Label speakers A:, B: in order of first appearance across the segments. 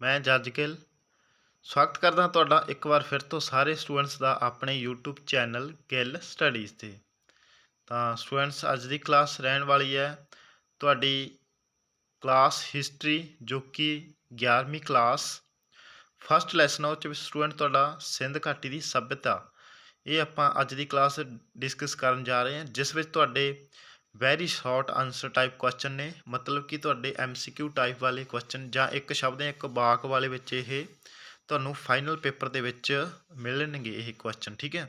A: ਮੈਂ ਜੱਜ ਗਿੱਲ। ਸਵਾਗਤ ਕਰਦਾ ਤੁਹਾਡਾ ਇੱਕ ਵਾਰ ਫਿਰ ਤੋਂ ਸਾਰੇ ਸਟੂਡੈਂਟਸ ਦਾ ਆਪਣੇ YouTube ਚੈਨਲ ਗਿੱਲ ਸਟੱਡੀਜ਼ ਤੇ। ਤਾਂ ਸਟੂਡੈਂਟਸ, ਅੱਜ ਦੀ ਕਲਾਸ ਰਹਿਣ ਵਾਲੀ ਹੈ। ਤੁਹਾਡੀ ਕਲਾਸ ਹਿਸਟਰੀ ਜੋ ਕਿ 11ਵੀਂ ਕਲਾਸ ਫਸਟ ਲੈਸਨ ਉਹ 'ਚ ਸਟੂਡੈਂਟ ਤੁਹਾਡਾ ਸਿੰਧ ਘਾਟੀ ਦੀ ਸਭਿਅਤਾ। ਇਹ ਆਪਾਂ ਅੱਜ ਦੀ ਕਲਾਸ ਡਿਸਕਸ ਕਰਨ ਜਾ ਰਹੇ ਹਾਂ, ਜਿਸ ਵਿੱਚ ਤੁਹਾਡੇ very short answer type question ਨੇ। ਮਤਲਬ ਕਿ ਤੁਹਾਡੇ ਐਮਸੀਕਿਊ ਟਾਈਪ ਵਾਲੇ ਕੁਐਸਚਨ ਜਾਂ ਇੱਕ ਸ਼ਬਦ ਜਾਂ ਇੱਕ ਵਾਕ ਵਾਲੇ ਵਿੱਚ ਇਹ ਤੁਹਾਨੂੰ ਫਾਈਨਲ ਪੇਪਰ ਦੇ ਵਿੱਚ ਮਿਲਣਗੇ ਇਹ ਕੁਐਸਚਨ ਠੀਕ ਹੈ?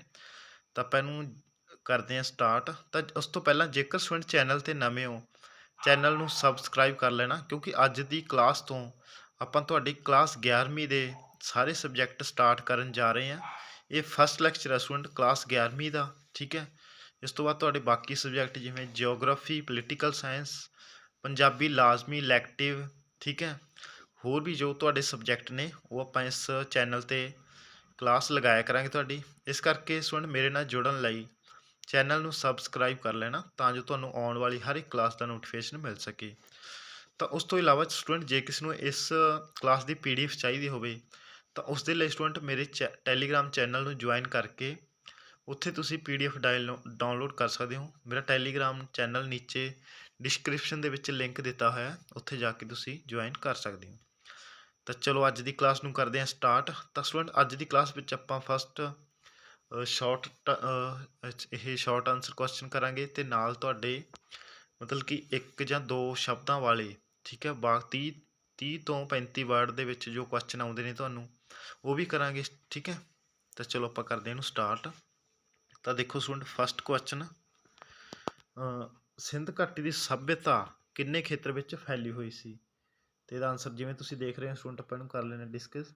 A: ਤਾਂ ਆਪਾਂ ਇਹਨੂੰ ਕਰਦੇ ਹਾਂ ਸਟਾਰਟ ਤਾਂ ਉਸ ਤੋਂ ਪਹਿਲਾਂ ਜੇਕਰ ਸਟੂਡੈਂਟ ਚੈਨਲ ਤੇ ਨਵੇਂ ਹੋ, ਚੈਨਲ ਨੂੰ ਸਬਸਕ੍ਰਾਈਬ ਕਰ ਲੈਣਾ, ਕਿਉਂਕਿ ਅੱਜ ਦੀ ਕਲਾਸ ਤੋਂ ਆਪਾਂ ਤੁਹਾਡੀ ਕਲਾਸ 11ਵੀਂ ਦੇ ਸਾਰੇ ਸਬਜੈਕਟ ਸਟਾਰਟ ਕਰਨ ਜਾ ਰਹੇ ਹਾਂ। ਇਹ ਫਸਟ ਲੈਕਚਰ ਹੈ ਸਟੂਡੈਂਟ ਕਲਾਸ 11ਵੀਂ ਦਾ, ਠੀਕ ਹੈ? ਇਸ ਤੋਂ ਬਾਅਦ ਤੁਹਾਡੇ ਬਾਕੀ ਸਬਜੈਕਟ ਜਿਵੇਂ ਜਿਓਗ੍ਰਾਫੀ ਪੋਲੀਟੀਕਲ ਸਾਇੰਸ ਪੰਜਾਬੀ ਲਾਜ਼ਮੀ ਇਲੈਕਟਿਵ ਠੀਕ ਹੈ? ਹੋਰ ਵੀ ਜੋ ਤੁਹਾਡੇ ਸਬਜੈਕਟ ਨੇ, ਉਹ ਆਪਾਂ ਇਸ ਚੈਨਲ ਤੇ ਕਲਾਸ ਲਗਾਇਆ ਕਰਾਂਗੇ ਤੁਹਾਡੀ। ਇਸ ਕਰਕੇ ਸਟੂਡੈਂਟ ਮੇਰੇ ਨਾਲ ਜੁੜਨ ਲਈ ਚੈਨਲ ਨੂੰ ਸਬਸਕ੍ਰਾਈਬ ਕਰ ਲੈਣਾ, ਤਾਂ ਜੋ ਤੁਹਾਨੂੰ ਆਉਣ ਵਾਲੀ ਹਰ ਇੱਕ ਕਲਾਸ ਦਾ ਨੋਟੀਫਿਕੇਸ਼ਨ ਮਿਲ ਸਕੇ। ਤਾਂ ਉਸ ਤੋਂ ਇਲਾਵਾ ਸਟੂਡੈਂਟ ਜੇ ਕਿਸੇ ਨੂੰ ਇਸ ਕਲਾਸ ਦੀ ਪੀਡੀਐਫ ਚਾਹੀਦੀ ਹੋਵੇ, ਤਾਂ ਉਸ ਦੇ ਲਈ ਸਟੂਡੈਂਟ ਮੇਰੇ ਟੈਲੀਗ੍ਰਾਮ ਚੈਨਲ ਨੂੰ ਜੁਆਇਨ ਕਰਕੇ ਉੱਥੇ ਤੁਸੀਂ P D F PDF download ਕਰ ਸਕਦੇ ਹੋ। ਮੇਰਾ ਟੈਲੀਗ੍ਰਾਮ ਚੈਨਲ ਨੀਚੇ ਡਿਸਕ੍ਰਿਪਸ਼ਨ ਦੇ ਵਿੱਚ ਲਿੰਕ ਦਿੱਤਾ ਹੋਇਆ ਉੱਥੇ ਜਾ ਕੇ ਤੁਸੀਂ ਜੁਆਇਨ ਕਰ ਸਕਦੇ ਹੋ। ਤਾਂ ਚਲੋ, ਅੱਜ ਦੀ ਕਲਾਸ ਨੂੰ ਕਰਦੇ ਹਾਂ ਸਟਾਰਟ ਤਾਂ ਸਟੂਡੈਂਟ ਅੱਜ ਦੀ ਕਲਾਸ ਵਿੱਚ ਆਪਾਂ ਫਸਟ ਸ਼ਾਰਟ ਇਹ ਸ਼ਾਰਟ ਆਨਸਰ ਕੁਐਸਚਨ ਕਰਾਂਗੇ ਤੇ ਨਾਲ ਤੁਹਾਡੇ ਮਤਲਬ ਕਿ ਇੱਕ ਜਾਂ ਦੋ ਸ਼ਬਦਾਂ ਵਾਲੇ, ਠੀਕ ਹੈ ਬਾਕੀ 30 ਤੋਂ 35 ਵਰਡ ਦੇ ਵਿੱਚ ਜੋ ਕੁਐਸਚਨ ਆਉਂਦੇ ਨੇ ਤੁਹਾਨੂੰ, ਉਹ ਵੀ ਕਰਾਂਗੇ, ਠੀਕ ਹੈ। ਤਾਂ ਚਲੋ, ਆਪਾਂ ਕਰਦੇ ਹਾਂ ਇਹਨੂੰ ਸਟਾਰਟ ਤਾਂ ਦੇਖੋ ਸਟੂਡੈਂਟ ਫਸਟ ਕੁਐਸਚਨ ਸਿੰਧ ਘਾਟੀ ਦੀ ਸਭਿਅਤਾ ਕਿੰਨੇ ਖੇਤਰ ਵਿੱਚ ਫੈਲੀ ਹੋਈ ਸੀ? ਤੇ ਇਹਦਾ ਆਨਸਰ ਜਿਵੇਂ ਤੁਸੀਂ ਦੇਖ ਰਹੇ ਹੋ ਸਟੂਡੈਂਟ ਆਪਾਂ ਇਹਨੂੰ ਕਰ ਲੈਣੇ ਡਿਸਕਸ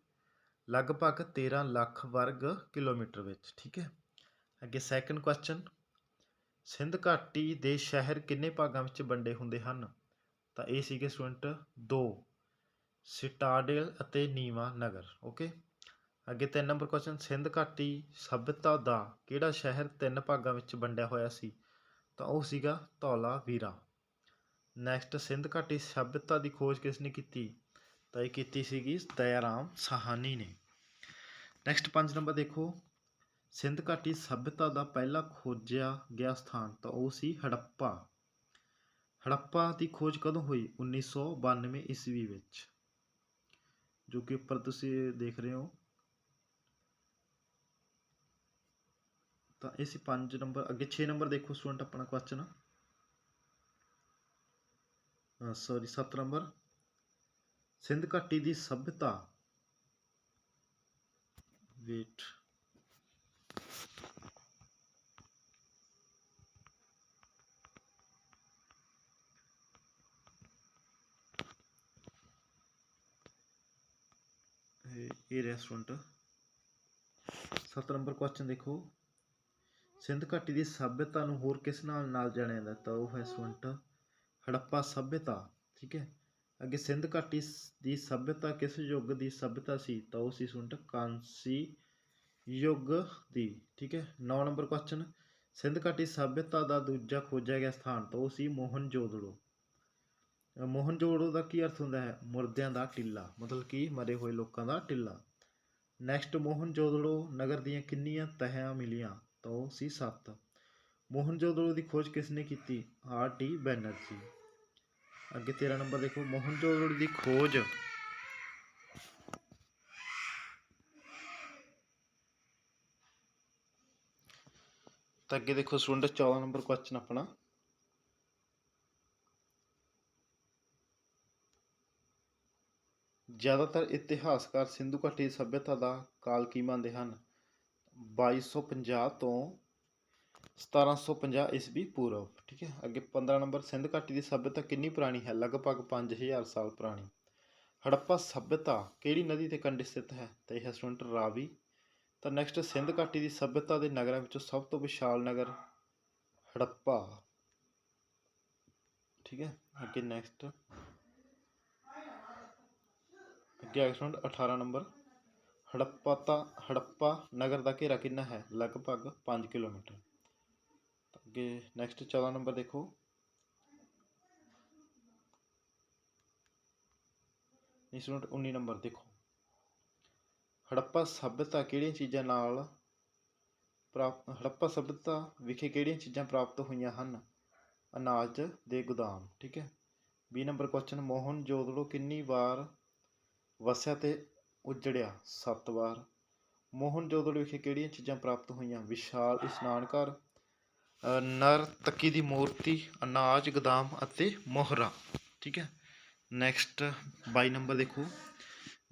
A: ਲਗਭਗ 13 ਲੱਖ ਵਰਗ ਕਿਲੋਮੀਟਰ ਵਿੱਚ, ਠੀਕ ਹੈ? ਅੱਗੇ ਸੈਕੰਡ ਕੁਐਸਚਨ ਸਿੰਧ ਘਾਟੀ ਦੇ ਸ਼ਹਿਰ ਕਿੰਨੇ ਭਾਗਾਂ ਵਿੱਚ ਵੰਡੇ ਹੁੰਦੇ ਹਨ? ਤਾਂ ਇਹ ਸੀਗੇ ਸਟੂਡੈਂਟ ਦੋ, ਸਿਟਾਡੇਲ ਅਤੇ ਨੀਵਾ ਨਗਰ ਓਕੇ ਅੱਗੇ ਤਿੰਨ ਨੰਬਰ ਕੁਐਸਚਨ ਸਿੰਧ ਘਾਟੀ ਸਭਿਅਤਾ ਦਾ ਕਿਹੜਾ ਸ਼ਹਿਰ ਤਿੰਨ ਭਾਗਾਂ ਵਿੱਚ ਵੰਡਿਆ ਹੋਇਆ ਸੀ? ਤਾਂ ਉਹ ਸੀਗਾ ਧੌਲਾ ਵੀਰਾ। ਨੈਕਸਟ ਸਿੰਧ ਘਾਟੀ ਸਭਿਅਤਾ ਦੀ ਖੋਜ ਕਿਸ ਨੇ ਕੀਤੀ? ਤਾਂ ਇਹ ਕੀਤੀ ਸੀਗੀ ਦਇਆਰਾਮ ਸਾਹਾਨੀ ਨੇ। ਨੈਕਸਟ 5 ਨੰਬਰ ਦੇਖੋ। ਸਿੰਧ ਘਾਟੀ ਸਭਿਅਤਾ ਦਾ ਪਹਿਲਾ ਖੋਜਿਆ ਗਿਆ ਸਥਾਨ ਤਾਂ ਉਹ ਸੀ ਹੜੱਪਾ। ਹੜੱਪਾ ਦੀ ਖੋਜ ਕਦੋਂ ਹੋਈ? 1992 ਈਸਵੀ ਵਿੱਚ। ਜੋ ਕਿ ਉੱਪਰ ਤੁਸੀਂ ਦੇਖ ਰਹੇ ਹੋ। ਤਾਂ ਇਹ ਸੀ 5 ਨੰਬਰ, ਅੱਗੇ 6 ਨੰਬਰ ਦੇਖੋ ਸਟੂਡੈਂਟ ਆਪਣਾ ਕੁਐਸਚਨ ਸੌਰੀ 7 ਨੰਬਰ। ਸਿੰਧ ਘਾਟੀ ਦੀ ਸਭਿਅਤਾ। ਵੇਟ ਇਹ ਰੈਸਟੋਰੈਂਟ 7 ਨੰਬਰ ਕੁਐਸਚਨ ਦੇਖੋ। ਸਿੰਧ ਘਾਟੀ ਦੀ ਸਭਿਅਤਾ ਨੂੰ ਹੋਰ ਕਿਸ ਨਾਲ ਨਾਲ ਜਾਣਿਆ ਜਾਂਦਾ? ਤਾਂ ਉਹ ਹੈ ਸੁੰਟ ਹੜੱਪਾ ਸਭਿਅਤਾ, ਠੀਕ ਹੈ? ਅੱਗੇ ਸਿੰਧ ਘਾਟੀ ਦੀ ਸਭਿਅਤਾ ਕਿਸ ਯੁੱਗ ਦੀ ਸਭਿਅਤਾ ਸੀ? ਤਾਂ ਉਹ ਸੀ ਸੁੰਟ ਕਾਂਸੀ ਯੁੱਗ ਦੀ, ਠੀਕ ਹੈ? 9 ਨੰਬਰ ਕੁਐਸਚਨ ਸਿੰਧ ਘਾਟੀ ਸਭਿਅਤਾ ਦਾ ਦੂਜਾ ਖੋਜਿਆ ਗਿਆ ਸਥਾਨ ਤਾਂ ਉਹ ਸੀ ਮੋਹਨਜੋਦੜੋ। ਮੋਹਨਜੋਦੜੋ ਦਾ ਕੀ ਅਰਥ ਹੁੰਦਾ ਹੈ? ਮੁਰਦਿਆਂ ਦਾ ਟਿੱਲਾ, ਮਤਲਬ ਕਿ ਮਰੇ ਹੋਏ ਲੋਕਾਂ ਦਾ ਟਿੱਲਾ। ਨੈਕਸਟ ਮੋਹਨਜੋਦੜੋ ਨਗਰ ਦੀਆਂ ਕਿੰਨੀਆਂ ਤਹਿਆਂ ਮਿਲੀਆਂ? ਤਾਂ ਉਹ ਸੀ 7 ਮੋਹਨਜੋਦੜੋ ਦੀ ਖੋਜ ਕਿਸ ਨੇ ਕੀਤੀ? R T Banerjee. ਅੱਗੇ 13 ਨੰਬਰ ਦੇਖੋ। ਮੋਹਨਜੋਦੜੋ ਦੀ ਖੋਜ। ਤਾਂ ਅੱਗੇ ਦੇਖੋ ਸਟੂਡੈਂਟ 14 ਨੰਬਰ ਕੁਐਸਚਨ ਆਪਣਾ। ਜ਼ਿਆਦਾਤਰ ਇਤਿਹਾਸਕਾਰ ਸਿੰਧੂ ਘਾਟੀ ਸਭਿਅਤਾ ਦਾ ਕਾਲ ਕੀ ਮੰਨਦੇ ਹਨ? 2250 ਤੋਂ 1750 ਈਸਵੀ ਪੂਰਵ, ਠੀਕ ਹੈ? ਅੱਗੇ 15 ਨੰਬਰ, ਸਿੰਧ ਘਾਟੀ ਦੀ ਸਭਿਅਤਾ ਕਿੰਨੀ ਪੁਰਾਣੀ ਹੈ? ਲਗਭਗ 5000 ਸਾਲ ਪੁਰਾਣੀ। ਹੜੱਪਾ ਸਭਿਅਤਾ ਕਿਹੜੀ ਨਦੀ ਦੇ ਕੰਢੇ ਸਥਿਤ ਹੈ? ਤਾਂ ਇਹ ਸਟੂਡੈਂਟ ਰਾਵੀ। ਤਾਂ ਨੈਕਸਟ ਸਿੰਧ ਘਾਟੀ ਦੀ ਸਭਿਅਤਾ ਦੇ ਨਗਰਾਂ ਵਿੱਚੋਂ ਸਭ ਤੋਂ ਵਿਸ਼ਾਲ ਨਗਰ ਹੜੱਪਾ। ਠੀਕ ਹੈ? ਅੱਗੇ ਨੈਕਸਟ ਅੱਗੇ ਆ ਸਟੂਡੈਂਟ 18 ਨੰਬਰ। ਹੜੱਪਾ ਤਾਂ ਹੜੱਪਾ ਨਗਰ ਦਾ ਘੇਰਾ ਕਿੰਨਾ ਹੈ? ਲਗਭਗ 5 ਕਿਲੋਮੀਟਰ। ਅੱਗੇ ਨੈਕਸਟ 14 ਨੰਬਰ ਦੇਖੋ। ਨਹੀਂ ਸਟੂਡੈਂਟ 19 ਨੰਬਰ ਦੇਖੋ। ਹੜੱਪਾ ਸਭਿਅਤਾ ਕਿਹੜੀਆਂ ਚੀਜ਼ਾਂ ਨਾਲ ਪ੍ਰਾਪਤ ਹੜੱਪਾ ਸਭਿਅਤਾ ਵਿਖੇ ਕਿਹੜੀਆਂ ਚੀਜ਼ਾਂ ਪ੍ਰਾਪਤ ਹੋਈਆਂ ਹਨ? ਅਨਾਜ ਦੇ ਗੋਦਾਮ, ਠੀਕ ਹੈ। 20 ਨੰਬਰ ਕੁਐਸਚਨ ਮੋਹਨ ਜੋਦੜੋ ਕਿੰਨੀ ਵਾਰ ਵਸਿਆ ਤੇ ਉਜੜਿਆ ਸੱਤ ਵਾਰ ਮੋਹਨ ਜੋਦੜੋ ਵਿਖੇ ਕਿਹੜੀਆਂ ਚੀਜ਼ਾਂ ਪ੍ਰਾਪਤ ਹੋਈਆਂ? ਵਿਸ਼ਾਲ ਇਸ਼ਨਾਨ ਘਰ ਨਰ ਤੱਕੀ ਦੀ ਮੂਰਤੀ, ਅਨਾਜ, ਗੋਦਾਮ ਅਤੇ ਮੋਹਰਾ। ਠੀਕ ਹੈ? ਨੈਕਸਟ 22 ਨੰਬਰ ਦੇਖੋ।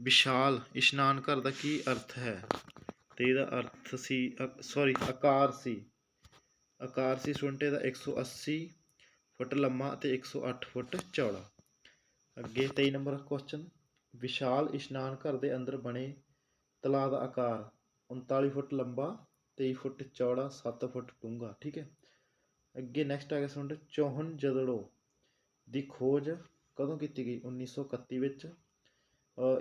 A: ਵਿਸ਼ਾਲ ਇਸ਼ਨਾਨ ਘਰ ਦਾ ਕੀ ਅਰਥ ਹੈ? ਤੇ ਇਹਦਾ ਅਰਥ ਸੀ ਸੌਰੀ ਆਕਾਰ ਸੀ। ਆਕਾਰ ਸੀ ਸੁੰਟੇ ਦਾ 180 ਫੁੱਟ ਲੰਮਾ ਅਤੇ 108 ਫੁੱਟ ਚੌੜਾ। ਅੱਗੇ 23 ਨੰਬਰ ਕੁਐਸਚਨ ਵਿਸ਼ਾਲ ਇਸ਼ਨਾਨ ਘਰ ਦੇ ਅੰਦਰ ਬਣੇ ਤਲਾਅ ਦਾ ਆਕਾਰ 39 ਫੁੱਟ ਲੰਬਾ 23 ਫੁੱਟ ਚੌੜਾ 7 ਫੁੱਟ ਡੂੰਘਾ ਠੀਕ ਹੈ। ਅੱਗੇ ਨੈਕਸਟ ਆ ਗਿਆ ਸਟੂਡੈਂਟ ਚੌਹਨ ਜਦੜੋ ਦੀ ਖੋਜ ਕਦੋਂ ਕੀਤੀ ਗਈ? 1931 ਵਿੱਚ।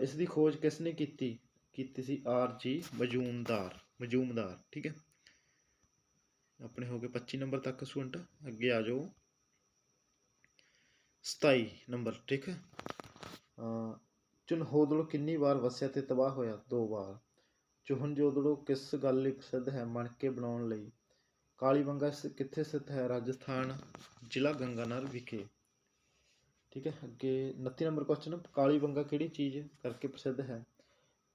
A: ਇਸ ਦੀ ਖੋਜ ਕਿਸ ਨੇ ਕੀਤੀ? ਕੀਤੀ ਸੀ ਆਰ ਜੀ ਮਜੂਮਦਾਰ ਮਜੂਮਦਾਰ ਠੀਕ ਹੈ। ਆਪਣੇ ਹੋ ਗਏ 25 ਨੰਬਰ ਤੱਕ ਸਟੂਡੈਂਟ ਅੱਗੇ ਆ ਜਾਓ। 27 ਨੰਬਰ ਠੀਕ ਹੈ। ਅ, ਚੁਨਹੋਦੜੋ ਕਿੰਨੀ ਵਾਰ ਵਸਿਆ ਤੇ ਤਬਾਹ ਹੋਇਆ? ਦੋ ਵਾਰ। ਚੁਹਨਜੋਦੜੋ ਕਿਸ ਗੱਲ ਲਈ ਪ੍ਰਸਿੱਧ ਹੈ ਮਣਕੇ ਬਣਾਉਣ ਲਈ? ਕਾਲੀ ਬੰਗਾ ਕਿੱਥੇ ਸਥਿਤ ਹੈ ਰਾਜਸਥਾਨ ਜ਼ਿਲ੍ਹਾ ਗੰਗਾਨਗਰ ਵਿਖੇ? ਠੀਕ ਹੈ, ਅੱਗੇ 29 ਨੰਬਰ ਕੁਐਸਚਨ ਕਾਲੀਬੰਗਾ ਕਿਹੜੀ ਚੀਜ਼ ਕਰਕੇ ਪ੍ਰਸਿੱਧ ਹੈ?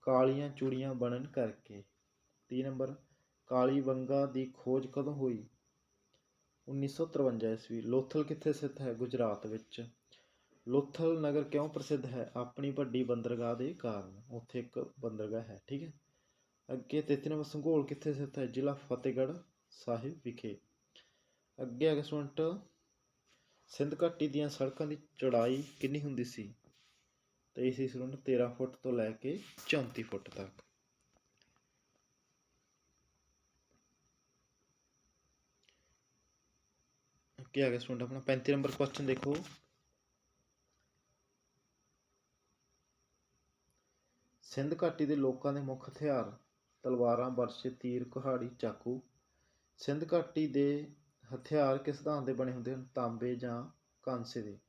A: ਕਾਲੀਆਂ ਚੂੜੀਆਂ ਬਣਨ ਕਰਕੇ। 30 ਨੰਬਰ, ਕਾਲੀ ਬੰਗਾ ਦੀ ਖੋਜ ਕਦੋਂ ਹੋਈ? 1953 ਈਸਵੀ। ਲੋਥਲ ਕਿੱਥੇ ਸਥਿਤ ਹੈ? ਗੁਜਰਾਤ ਵਿੱਚ। ਲੋਥਲ ਨਗਰ ਕਿਉਂ ਪ੍ਰਸਿੱਧ ਹੈ? ਆਪਣੀ ਵੱਡੀ ਬੰਦਰਗਾਹ ਦੇ ਕਾਰਨ। ਉੱਥੇ ਇੱਕ ਬੰਦਰਗਾਹ ਹੈ, ਠੀਕ ਹੈ? ਅੱਗੇ 33 ਨੰਬਰ ਸੰਘੋਲ ਕਿੱਥੇ ਸਥਿਤ ਹੈ? ਜ਼ਿਲ੍ਹਾ ਫਤਿਹਗੜ੍ਹ ਸਾਹਿਬ ਵਿਖੇ। ਅੱਗੇ ਆ ਗਿਆ ਸਿੰਧ ਘਾਟੀ ਦੀਆਂ ਸੜਕਾਂ ਦੀ ਚੌੜਾਈ ਕਿੰਨੀ ਹੁੰਦੀ ਸੀ? ਤੇ ਇਸ ਸਟੂਡੈਂਟ 13 ਫੁੱਟ ਤੋਂ ਲੈ ਕੇ 34 ਫੁੱਟ ਤੱਕ। ਅੱਗੇ ਆ ਗਿਆ ਸਟੂਡੈਂਟ ਆਪਣਾ 35 ਨੰਬਰ ਕੁਐਸਚਨ ਦੇਖੋ। ਸਿੰਧ ਘਾਟੀ ਦੇ ਲੋਕਾਂ ਦੇ ਮੁੱਖ ਹਥਿਆਰ ਤਲਵਾਰਾਂ ਬਰਛੇ ਤੀਰ ਕੁਹਾੜੀ ਚਾਕੂ। ਸਿੰਧ ਘਾਟੀ ਦੇ ਹਥਿਆਰ ਕਿਸ ਧਾਨ ਦੇ ਬਣੇ ਹੁੰਦੇ ਹਨ? ਤਾਂਬੇ ਜਾਂ ਕਾਂਸੇ ਦੇ।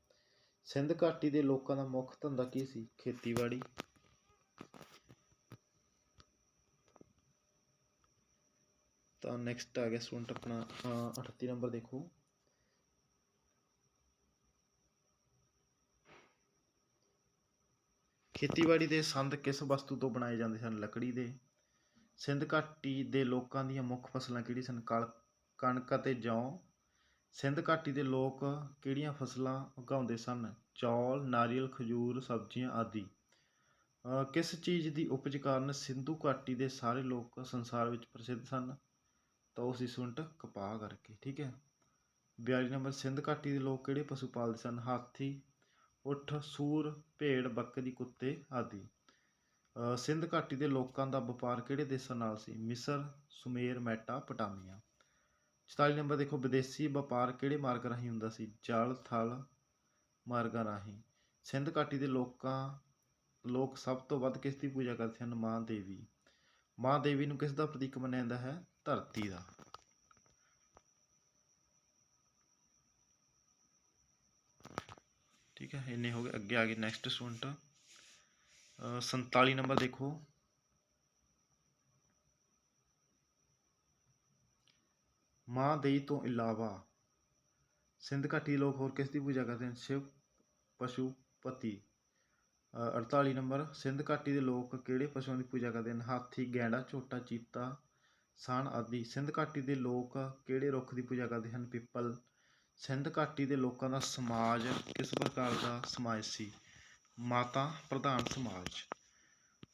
A: ਸਿੰਧ ਘਾਟੀ ਦੇ ਲੋਕਾਂ ਦਾ ਮੁੱਖ ਧੰਦਾ ਕੀ ਸੀ? ਖੇਤੀਬਾੜੀ। ਤਾਂ ਨੈਕਸਟ ਆ ਗਿਆ ਸਟੂਡੈਂਟ ਆਪਣਾ ਅਹ, 38 ਨੰਬਰ ਦੇਖੋ। ਖੇਤੀਬਾੜੀ ਦੇ ਸੰਦ ਕਿਸ ਵਸਤੂ ਤੋਂ ਬਣਾਏ ਜਾਂਦੇ ਸਨ? ਲੱਕੜੀ ਦੇ। ਸਿੰਧ ਘਾਟੀ ਦੇ ਲੋਕਾਂ ਦੀਆਂ ਮੁੱਖ ਫਸਲਾਂ ਕਿਹੜੀ ਸਨ? ਕਲ, ਕਣਕ ਅਤੇ ਜੌਂ। ਸਿੰਧ ਘਾਟੀ ਦੇ ਲੋਕ ਕਿਹੜੀਆਂ ਫਸਲਾਂ ਉਗਾਉਂਦੇ ਸਨ? ਚੌਲ, ਨਾਰੀਅਲ, ਖਜੂਰ, ਸਬਜ਼ੀਆਂ ਆਦਿ। ਕਿਸ ਚੀਜ਼ ਦੀ ਉਪਜ ਕਾਰਨ ਸਿੰਧੂ ਘਾਟੀ ਦੇ ਸਾਰੇ ਲੋਕ ਸੰਸਾਰ ਵਿੱਚ ਪ੍ਰਸਿੱਧ ਸਨ? ਤਾਂ ਉਸ ਦੀ ਸੁੰਟ ਕਪਾਹ ਕਰਕੇ, ਠੀਕ ਹੈ? 42 ਨੰਬਰ, ਸਿੰਧ ਘਾਟੀ ਦੇ ਲੋਕ ਕਿਹੜੇ ਪਸ਼ੂ ਪਾਲਦੇ ਸਨ? ਹਾਥੀ ਉਠ, ਸੂਰ, ਭੇਡ, ਬੱਕਰੀ, ਕੁੱਤੇ ਆਦਿ। ਸਿੰਧ ਘਾਟੀ ਦੇ ਲੋਕਾਂ ਦਾ ਵਪਾਰ ਕਿਹੜੇ ਦੇਸ਼ਾਂ ਨਾਲ ਸੀ? ਮਿਸਰ, ਸੁਮੇਰ, ਮੈਟਾ ਮੈਟਾਪਟਾਮੀਆ 44 ਨੰਬਰ ਦੇਖੋ, ਵਿਦੇਸ਼ੀ ਵਪਾਰ ਕਿਹੜੇ ਮਾਰਗ ਰਾਹੀਂ ਹੁੰਦਾ ਸੀ? ਜਲ, ਥਲ ਮਾਰਗਾਂ ਰਾਹੀਂ। ਸਿੰਧ ਘਾਟੀ ਦੇ ਲੋਕਾਂ, ਲੋਕ ਸਭ ਤੋਂ ਵੱਧ ਕਿਸ ਦੀ ਪੂਜਾ ਕਰਦੇ ਹਨ? ਮਾਂ ਦੇਵੀ। ਮਾਂ ਦੇਵੀ ਨੂੰ ਕਿਸ ਦਾ ਪ੍ਰਤੀਕ ਮੰਨਿਆ ਜਾਂਦਾ ਹੈ? ਧਰਤੀ ਦਾ। ਠੀਕ ਹੈ, ਇੰਨੇ ਹੋ ਗਏ। ਅੱਗੇ ਆ ਗਏ ਨੈਕਸਟ ਸਟੂਡੈਂਟ 47 ਨੰਬਰ ਦੇਖੋ। ਮਾਂ ਦੇਈ ਤੋਂ ਇਲਾਵਾ ਸਿੰਧ ਘਾਟੀ ਦੇ ਲੋਕ ਹੋਰ ਕਿਸ ਦੀ ਪੂਜਾ ਕਰਦੇ ਹਨ? ਸ਼ਿਵ, ਪਸ਼ੂ, ਪਤੀ। 48 ਨੰਬਰ ਸਿੰਧ ਘਾਟੀ ਦੇ ਲੋਕ ਕਿਹੜੇ ਪਸ਼ੂਆਂ ਦੀ ਪੂਜਾ ਕਰਦੇ ਹਨ? ਹਾਥੀ, ਗੈਂਡਾ, ਝੋਟਾ, ਚੀਤਾ, ਸਾਣ ਆਦਿ। ਸਿੰਧ ਘਾਟੀ ਦੇ ਲੋਕ ਕਿਹੜੇ ਰੁੱਖ ਦੀ ਪੂਜਾ ਕਰਦੇ ਹਨ? ਪਿੱਪਲ ਸਿੰਧ ਘਾਟੀ ਦੇ ਲੋਕਾਂ ਦਾ ਸਮਾਜ ਕਿਸ ਪ੍ਰਕਾਰ ਦਾ ਸਮਾਜ ਸੀ? ਮਾਤਾ ਪ੍ਰਧਾਨ ਸਮਾਜ।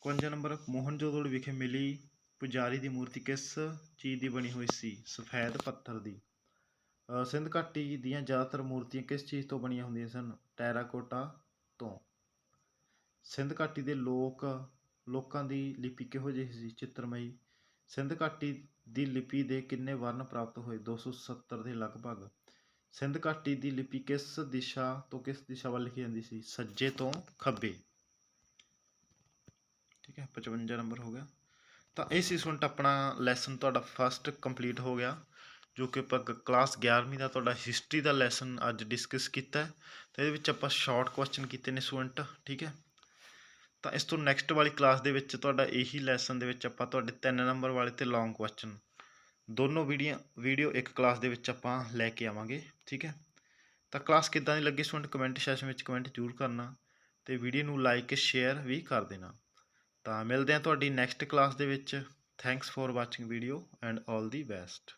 A: 51 ਨੰਬਰ ਮੋਹਨਜੋਦੜੋ ਵਿਖੇ ਮਿਲੀ ਪੁਜਾਰੀ ਦੀ ਮੂਰਤੀ ਕਿਸ ਚੀਜ਼ ਦੀ ਬਣੀ ਹੋਈ ਸੀ? ਸਫੈਦ ਪੱਥਰ ਦੀ। ਸਿੰਧ ਘਾਟੀ ਦੀਆਂ ਜ਼ਿਆਦਾਤਰ ਮੂਰਤੀਆਂ ਕਿਸ ਚੀਜ਼ ਤੋਂ ਬਣੀਆਂ ਹੁੰਦੀਆਂ ਸਨ? ਟੈਰਾਕੋਟਾ ਤੋਂ। ਸਿੰਧ ਘਾਟੀ ਦੇ ਲੋਕ, ਲੋਕਾਂ ਦੀ ਲਿਪੀ ਕਿਹੋ ਜਿਹੀ ਸੀ? ਚਿੱਤਰਮਈ। ਸਿੰਧ ਘਾਟੀ ਦੀ ਲਿਪੀ ਦੇ ਕਿੰਨੇ ਵਰਨ ਪ੍ਰਾਪਤ ਹੋਏ? 270 ਦੇ ਲਗਭਗ। ਸਿੰਧ ਘਾਟੀ ਦੀ ਲਿਪੀ ਕਿਸ ਦਿਸ਼ਾ ਤੋਂ ਕਿਸ ਦਿਸ਼ਾ ਵੱਲ ਲਿਖੀ ਜਾਂਦੀ ਸੀ? ਸੱਜੇ ਤੋਂ ਖੱਬੇ। ਠੀਕ ਹੈ 55 ਨੰਬਰ ਹੋ ਗਿਆ। ਤਾਂ ਇਹ ਸੀ ਸਟੂਡੈਂਟ ਆਪਣਾ ਲੈਸਨ ਤੁਹਾਡਾ ਫਸਟ ਕੰਪਲੀਟ ਹੋ ਗਿਆ, ਜੋ ਕਿ ਆਪਾਂ ਕਲਾਸ 11ਵੀਂ ਦਾ ਤੁਹਾਡਾ ਹਿਸਟਰੀ ਦਾ ਲੈਸਨ ਅੱਜ ਡਿਸਕਸ ਕੀਤਾ ਤੇ ਇਹਦੇ ਵਿੱਚ ਆਪਾਂ ਸ਼ਾਰਟ ਕੁਐਸਚਨ ਕੀਤੇ ਨੇ ਸਟੂਡੈਂਟ, ਠੀਕ ਹੈ? ਤਾਂ ਇਸ ਤੋਂ ਨੈਕਸਟ ਵਾਲੀ ਕਲਾਸ ਦੇ ਵਿੱਚ ਤੁਹਾਡਾ ਇਹੀ ਲੈਸਨ ਦੇ ਵਿੱਚ ਆਪਾਂ ਤੁਹਾਡੇ 3 ਨੰਬਰ ਵਾਲੇ ਤੇ ਲੌਂਗ ਕੁਐਸਚਨ ਦੋਨੋਂ ਵੀਡੀਓ ਵੀਡੀਓ ਇੱਕ ਕਲਾਸ ਦੇ ਵਿੱਚ ਆਪਾਂ ਲੈ ਕੇ ਆਵਾਂਗੇ, ਠੀਕ ਹੈ? ਤਾਂ ਕਲਾਸ ਕਿੱਦਾਂ ਦੀ ਲੱਗੀ ਸਟੂਡੈਂਟ ਕਮੈਂਟ ਸੈਸ਼ਨ ਵਿੱਚ ਕਮੈਂਟ ਜ਼ਰੂਰ ਕਰਨਾ ਤੇ ਵੀਡੀਓ ਨੂੰ ਲਾਈਕ ਸ਼ੇਅਰ ਵੀ ਕਰ ਦੇਣਾ। ਤਾਂ ਮਿਲਦੇ ਹਾਂ ਤੁਹਾਡੀ ਨੈਕਸਟ ਕਲਾਸ ਦੇ ਵਿੱਚ। Thanks for watching video and all the best